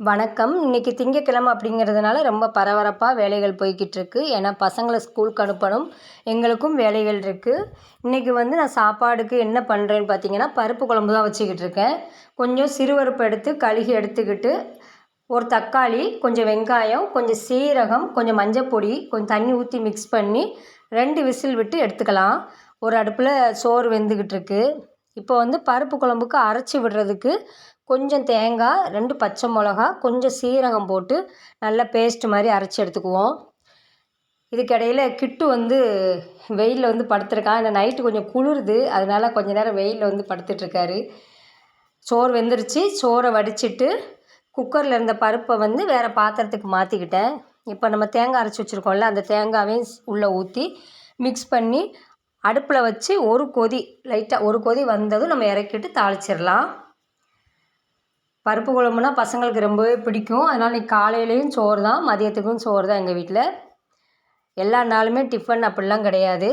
வணக்கம். இன்றைக்கி திங்கக்கிழமை அப்படிங்கிறதுனால ரொம்ப பரபரப்பாக வேலைகள் போய்கிட்டு இருக்கு ஏன்னா பசங்களை ஸ்கூலுக்கு அனுப்பணும். எங்களுக்கும் வேலைகள் இருக்குது இன்றைக்கி வந்து நான் சாப்பாடுக்கு என்ன பண்ணுறேன்னு பார்த்தீங்கன்னா பருப்பு குழம்பு தான் வச்சுக்கிட்டு இருக்கேன் கொஞ்சம் சிறுவருப்பு எடுத்து கழுகி எடுத்துக்கிட்டு ஒரு தக்காளி கொஞ்சம் வெங்காயம் கொஞ்சம் சீரகம் கொஞ்சம் மஞ்சப்பொடி கொஞ்சம் தண்ணி ஊற்றி மிக்ஸ் பண்ணி ரெண்டு விசில் விட்டு எடுத்துக்கலாம். ஒரு அடுப்பில் சோறு வெந்துக்கிட்டு இருக்குது இப்போ வந்து பருப்பு குழம்புக்கு அரைச்சி விடுறதுக்கு கொஞ்சம் தேங்காய் ரெண்டு பச்சை மிளகா கொஞ்சம் சீரகம் போட்டு நல்லா பேஸ்ட் மாதிரி அரைச்சி எடுத்துக்குவோம். இதுக்கிடையில் கிட்டு வந்து வெயிலில் வந்து படுத்துருக்கான் இந்த நைட்டு கொஞ்சம் குளிருது அதனால் கொஞ்ச நேரம் வெயிலில் வந்து படுத்துட்ருக்காரு. சோறு வெந்துருச்சு சோறை வடிச்சிட்டு குக்கரில் இருந்த பருப்பை வந்து வேறு பாத்திரத்துக்கு மாற்றிக்கிட்டேன் இப்போ நம்ம தேங்காய் அரைச்சி வச்சுருக்கோம்ல அந்த தேங்காவையும் உள்ளே ஊற்றி மிக்ஸ் பண்ணி அடுப்பில் வச்சு ஒரு கொதி லைட்டாக ஒரு கொதி வந்ததும் நம்ம இறக்கிட்டு தாளிச்சிடலாம். பருப்பு குழம்புனா பசங்களுக்கு ரொம்பவே பிடிக்கும். அதனால் இன்றைக்கி காலையிலேயும் சோறு தான் மதியத்துக்கும் சோறு தான் எங்கள் வீட்டில் எல்லா நாளுமே டிஃபன் அப்படிலாம் கிடையாது.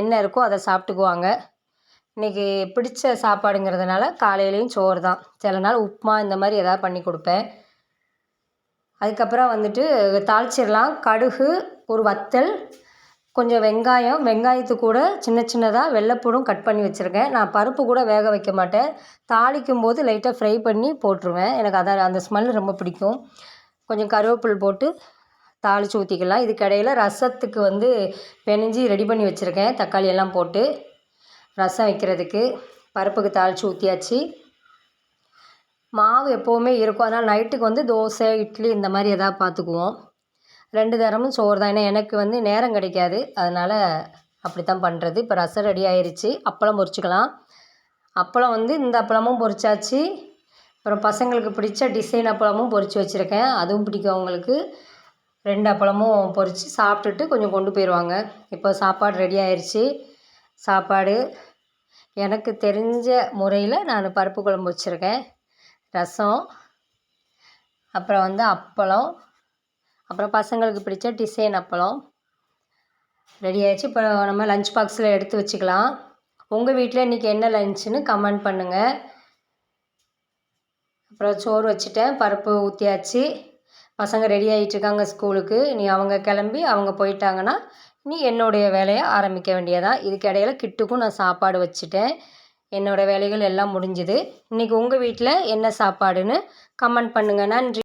என்ன இருக்கோ அதை சாப்பிட்டுக்குவாங்க. இன்றைக்கி பிடிச்ச சாப்பாடுங்கிறதுனால காலையிலேயும் சோறு தான் சில நாள் உப்புமா இந்த மாதிரி எதாவது பண்ணி கொடுப்பேன். அதுக்கப்புறம் வந்துட்டு தாளிச்சிடலாம். கடுகு ஒரு வத்தல் கொஞ்சம் வெங்காயம் வெங்காயத்து கூட சின்ன சின்னதாக வெள்ளைப்பூடும் கட் பண்ணி வச்சுருக்கேன். நான் பருப்பு கூட வேக வைக்க மாட்டேன். தாளிக்கும் போது லைட்டாக ஃப்ரை பண்ணி போட்டுருவேன். எனக்கு அதை அந்த ஸ்மெல் ரொம்ப பிடிக்கும். கொஞ்சம் கருவேப்பில் போட்டு தாளித்து ஊற்றிக்கலாம் இதுக்கு ரசத்துக்கு வந்து பெனஞ்சி ரெடி பண்ணி வச்சுருக்கேன். தக்காளி எல்லாம் போட்டு ரசம் வைக்கிறதுக்கு பருப்புக்கு தாளித்து ஊற்றியாச்சு மாவு எப்போவுமே இருக்கும். அதனால் நைட்டுக்கு வந்து தோசை இட்லி இந்த மாதிரி எதாவது பார்த்துக்குவோம் ரெண்டு தரமும் சோறு தான். ஏன்னா எனக்கு வந்து நேரம் கிடைக்காது. அதனால் அப்படி தான் பண்ணுறது இப்போ ரசம் ரெடி ஆயிடுச்சு அப்பளம் பொரிச்சிக்கலாம். அப்பளம் வந்து இந்த அப்பளமும் பொரிச்சாச்சு. அப்புறம் பசங்களுக்கு பிடிச்ச டிசைன் அப்பளமும் பொரித்து வச்சுருக்கேன். அதுவும் பிடிக்கும் அவங்களுக்கு. ரெண்டு அப்பளமும் பொரித்து சாப்பிட்டுட்டு கொஞ்சம் கொண்டு போயிடுவாங்க இப்போ சாப்பாடு ரெடி ஆயிடுச்சு சாப்பாடு எனக்கு தெரிஞ்ச முறையில் நான் பருப்பு குழம்பு வச்சுருக்கேன். ரசம் அப்புறம் வந்து அப்பளம் அப்புறம் பசங்களுக்கு பிடிச்ச டிசைன் அப்பளம். ரெடி ஆயிடுச்சு. இப்போ நம்ம லஞ்ச் பாக்ஸில் எடுத்து வச்சுக்கலாம். உங்கள் வீட்டில் இன்றைக்கி என்ன லஞ்சுன்னு கமெண்ட் பண்ணுங்கள் அப்புறம் சோறு வச்சுட்டேன். பருப்பு ஊற்றியாச்சு பசங்க ரெடி ஆகிட்டுருக்காங்க ஸ்கூலுக்கு. நீ அவங்க கிளம்பி அவங்க போயிட்டாங்கன்னா நீ என்னுடைய வேலையை ஆரம்பிக்க வேண்டியதான் இதுக்கு இடையில கிட்டுக்கும் நான் சாப்பாடு வச்சுட்டேன். என்னோடய வேலைகள் எல்லாம் முடிஞ்சுது. இன்றைக்கி உங்கள் வீட்டில் என்ன சாப்பாடுன்னு கமெண்ட் பண்ணுங்கள் நன்றி.